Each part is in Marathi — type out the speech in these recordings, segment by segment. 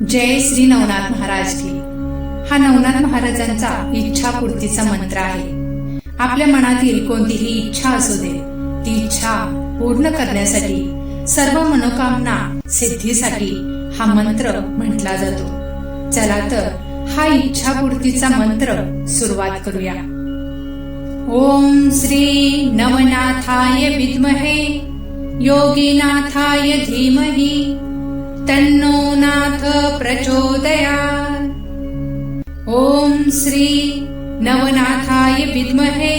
जय श्री नवनाथ महाराज की हा नवनाथ महाराजांचा इच्छापूर्तीचा मंत्र आहे. आपल्या मनातील कोणतीही इच्छा असू दे ती इच्छा पूर्ण करण्यासाठी सर्व मनोकामना सिद्धीसाठी हा मंत्र म्हटला जातो. चला तर हा इच्छापूर्तीचा मंत्र सुरुवात करूया. ओम श्री नवनाथाय विद्महे योगीनाथाय धीमही तन्नो नाथ प्रचोदयात्। ॐ श्री नवनाथाय विद्महे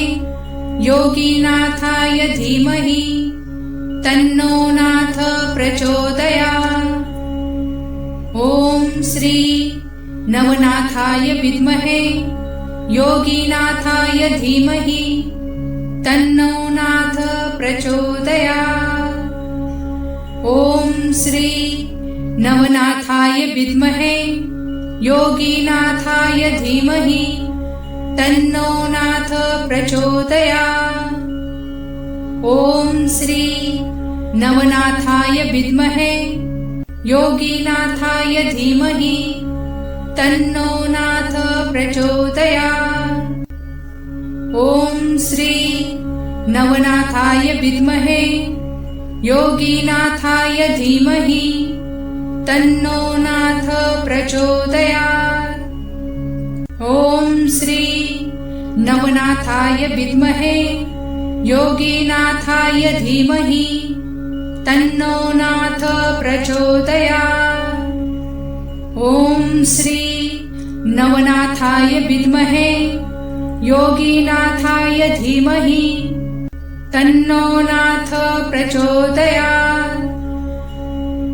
योगीनाथाय धीमहि तन्नो नाथ प्रचोदयात्। ॐ श्री नवनाथाय विद्महे योगीनाथाय धीमहि तन्नो नाथ प्रचोदयात्। ॐ श्री नवनाथाय विद्महे योगीनाथाय धीमहि तन्नो नाथ प्रचोदया ॐ श्री नवनाथाय विद्महे योगीनाथाय धीमहि तन्नो नाथ प्रचोदया ॐ श्री नवनाथाय विद्महे योगीनाथाय धीमहि तन्नो नाथ प्रचोदयात्। ॐ श्री नवनाथाय विद्महे योगीनाथाय धीमहि तन्नो नाथ प्रचोदयात्। ॐ श्री नवनाथाय विद्महे योगीनाथाय धीमहि तन्नो नाथ प्रचोदयात्।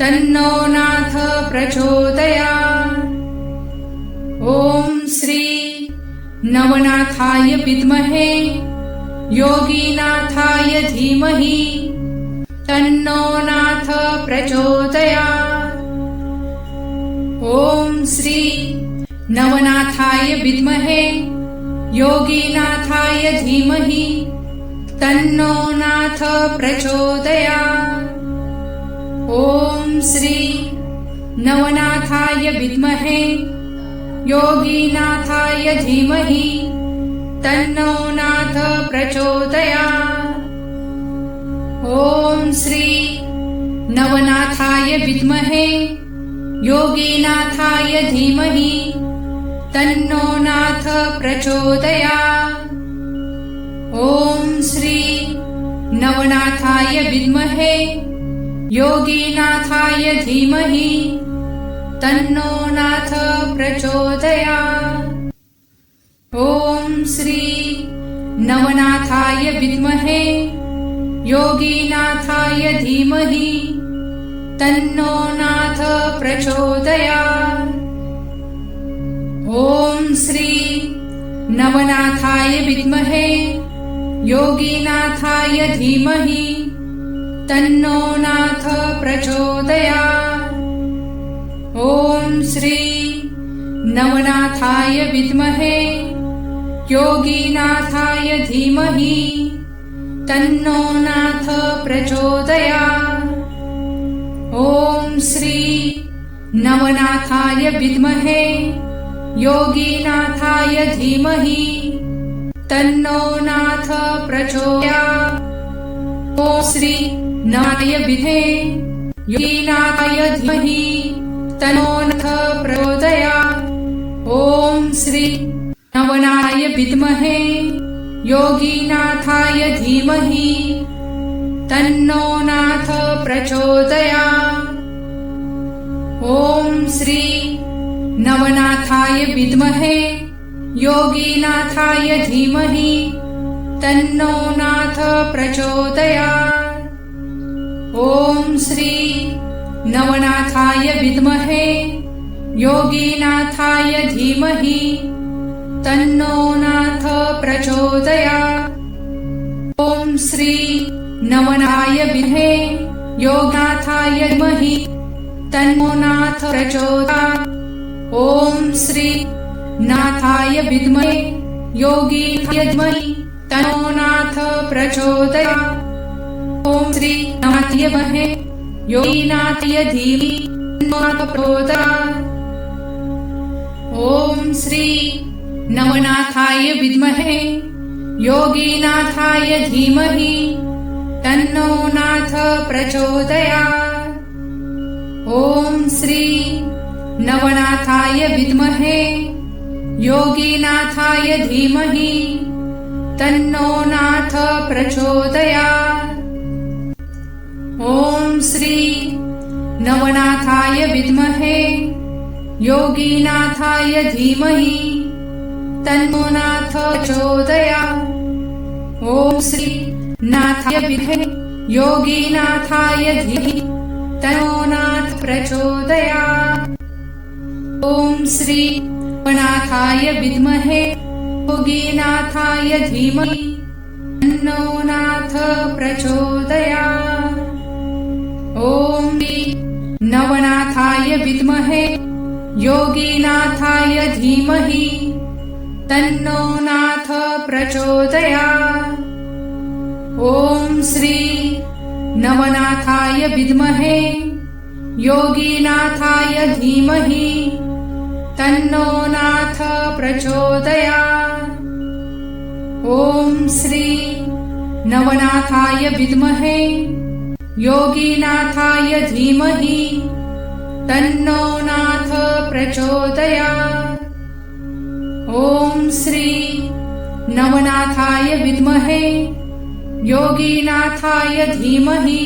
तन्नो नाथ प्रचोदयात्। ॐ श्री नवनाथाय विद्महे, योगीनाथाय धीमहि, तन्नो नाथ प्रचोदयात्। ॐ श्री नवनाथाय विद्महे, योगीनाथाय धीमहि, तन्नो नाथ प्रचोदयात्। ॐ श्री नवनाथाय विद्महे योगीनाथाय धीमहि तन्नो नाथ प्रचोदया ॐ श्री नवनाथाय विद्महे योगीनाथाय धीमहि तन्नो नाथ प्रचोदया ॐ श्री नवनाथाय विद्महे योगीनाथाय धीमहि तन्नो नाथ प्रचोदयात् ॐ श्री नवनाथाय विद्महे योगीनाथाय धीमहि तन्नो नाथ प्रचोदयात् ॐ श्री नवनाथाय विद्महे योगीनाथाय धीमहि तन्नो नाथ प्रचोदया ॐ श्री नवनाथाय विद्महे योगीनाथाय धीमहि तन्नो नाथ प्रचोदया ॐ श्री नवनाथाय विद्महे योगीनाथाय धीमहि तन्नो नाथ प्रचोदया ॐ श्री नाय विधे योगीनाथाय धीमहि तन्नो नाथ प्रचोदयात् ॐ श्री नवनाय विद्महे, योगीनाथाय धीमहि, तन्नो नाथ प्रचोदया। ॐ श्री नवनाथाय विद्महे, योगीनाथाय धीमहि, तन्नो नाथ प्रचोदया। ॐ श्री नवनाथाय विद्महे योगीनाथाय धीमहि तन्नो नाथ प्रचोदया। ॐ श्री नवनाय विद्महे योगनाथाय धीमहि तन्नो नाथ प्रचोदया। ॐ श्री नाथाय विद्महे योगीनाथाय धीमहि तन्नो नाथ प्रचोदया। ॐ श्री नाथाय विद्महे योगीनाथाय धीमहि। प्रचोदया ॐ श्री नवनाथाय विद्महे। योगीनाथाय धीमहि। तन्नो नाथ प्रचोदया ॐ श्री नवनाथाय विद्महे। योगीनाथाय धीमहि। तन्नो नाथ प्रचोदया श्री नवनाथाय विद्महे, योगीनाथाय धीमहि तन्नो नाथ प्रचोदया ॐ श्री नाथाय विद्महे, योगीनाथाय धीमहि तन्नो नाथ प्रचोदया ॐ श्री नाथाय विद्महे, योगीनाथाय धीमहि तन्नो नाथ प्रचोदया ॐ नवनाथाय विद्महे योगीनाथाय धीमहि तन्नो नाथ प्रचोदया ॐ श्री नवनाथाय विद्महे योगीनाथाय धीमहि तन्नो नाथ प्रचोदया ॐ श्री नवनाथाय विद्महे योगीनाथाय धीमहि, तन्नो नाथ प्रचोदया ॐ श्री नवनाथाय विद्महे, योगीनाथाय धीमहि,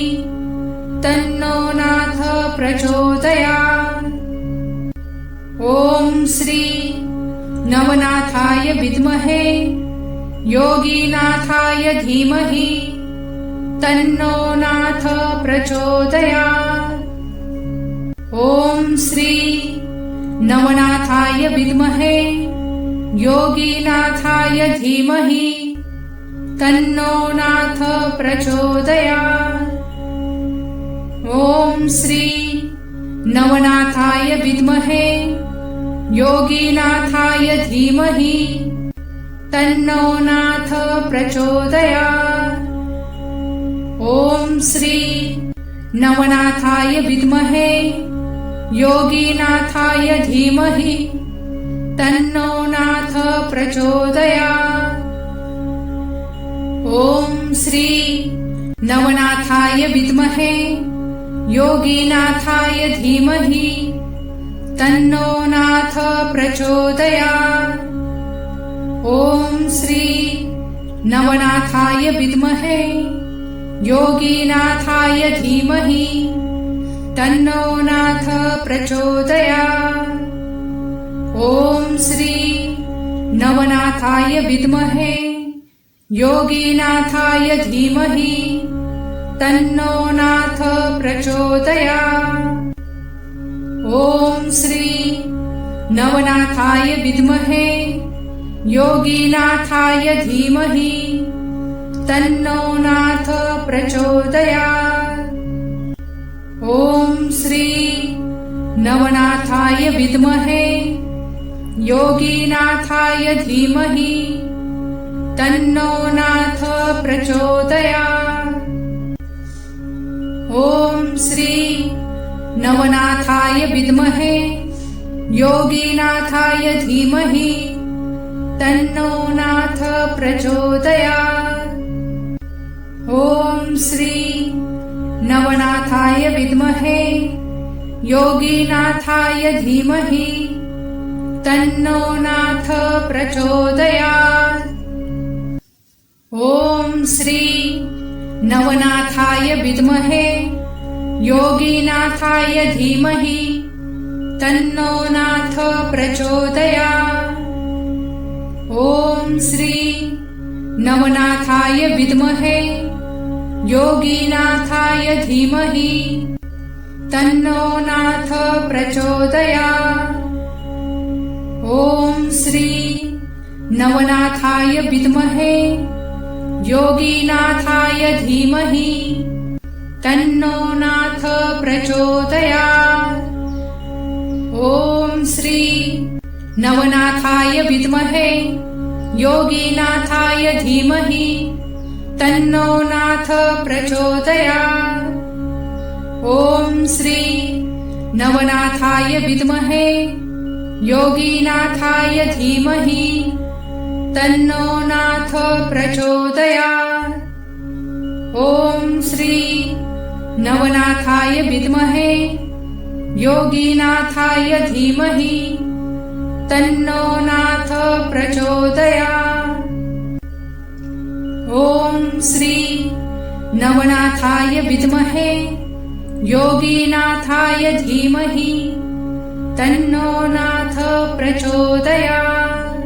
तन्नो नाथ प्रचोदया ॐ श्री नवनाथाय विद्महे, योगीनाथाय धीमहि तन्नो नाथ प्रचोदया ॐ श्री नवनाथाय विद्महे योगीनाथाय धीमहि तन्नो नाथ प्रचोदया ॐ श्री नवनाथाय विद्महे योगीनाथाय धीमहि तन्नो नाथ प्रचोदया ॐ श्री नवनाथाय विद्महे योगीनाथाय धीमहि तन्नो नाथ प्रचोदया ॐ श्री नवनाथाय विद्महे योगीनाथाय धीमहि तन्नो नाथ प्रचोदया ॐ श्री नवनाथाय विद्महे योगीनाथाय धीमहि तन्नो नाथ प्रचोदया। ॐ श्री नवनाथाय विद्महे योगीनाथाय धीमहि तन्नो नाथ प्रचोदया। ॐ श्री नवनाथाय विद्महे योगीनाथाय धीमहि तन्नो नाथ प्रचोदया ॐ श्री नवनाथाय विद्महे, योगीनाथाय धीमहि, तन्नो नाथ प्रचोदया ॐ श्री नवनाथाय विद्महे, योगीनाथाय धीमहि, तन्नो नाथ प्रचोदया ॐ श्री नवनाथाय विद्महे योगीनाथाय धीमहि तन्नो नाथ प्रचोदयात्। ॐ श्री नवनाथाय विद्महे योगीनाथाय धीमहि तन्नो नाथ प्रचोदयात्। ॐ श्री नवनाथाय विद्महे योगीनाथाय धीमहि। तन्नो नाथ प्रचोदया। ॐ श्री नवनाथाय विद्महे। योगीनाथाय धीमहि। तन्नो नाथ प्रचोदया। ॐ श्री नवनाथाय विद्महे। योगीनाथाय धीमहि। तन्नो नाथ प्रचोदया। ॐ श्री नवनाथाय विद्महे योगीनाथाय धीमहि तन्नो नाथ प्रचोदया। ॐ श्री नवनाथाय विद्महे योगीनाथाय धीमहि तन्नो नाथ प्रचोदया। ॐ श्री नवनाथाय विद्महे योगीनाथाय धीमहि तन्नो नाथ प्रचोदयात्।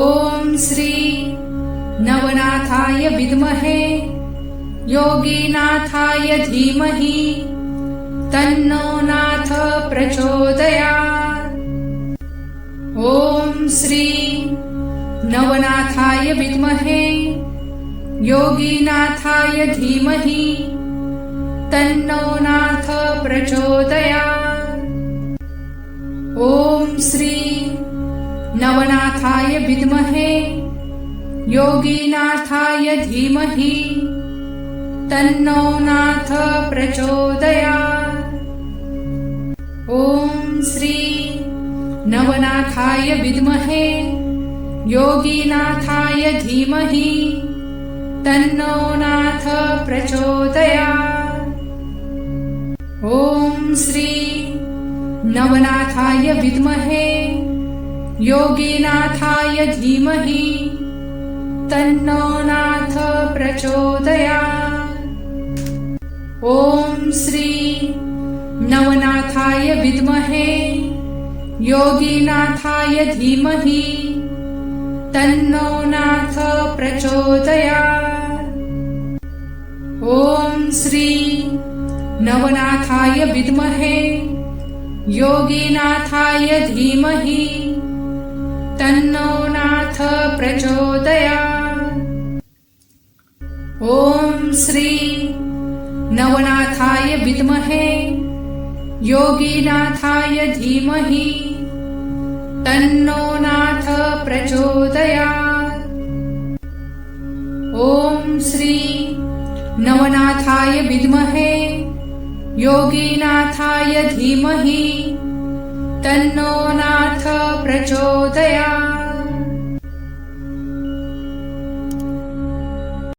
ॐ श्री नवनाथाय विद्महे योगीनाथाय धीमहि तन्नो नाथ प्रचोदयात्। ॐ श्री नवनाथाय विद्महे, योगीनाथाय धीमहि, तन्नो नाथ प्रचोदयात्। ॐ श्री नवनाथाय विद्महे, योगीनाथाय धीमहि, तन्नो नाथ प्रचोदयात्। ॐ श्री नवनाथाय विद्महे योगीनाथाय धीमहि, तन्नो नाथ प्रचोदयात्। ॐ श्री नवनाथाय विद्महे, योगीनाथाय धीमहि, तन्नो नाथ प्रचोदयात्। ॐ श्री नवनाथाय विद्महे, योगीनाथाय धीमहि तन्नो नाथ प्रचोदयात्। ॐ श्री नवनाथाय विद्महे योगीनाथाय धीमहि तन्नो नाथ प्रचोदयात्। ॐ श्री नवनाथाय विद्महे योगीनाथाय धीमहि तन्नो नाथ प्रचोदयात्। ॐ श्री नवनाथाय विद्महे योगीनाथाय धीमहि तन्नो नाथ प्रचोदयात्।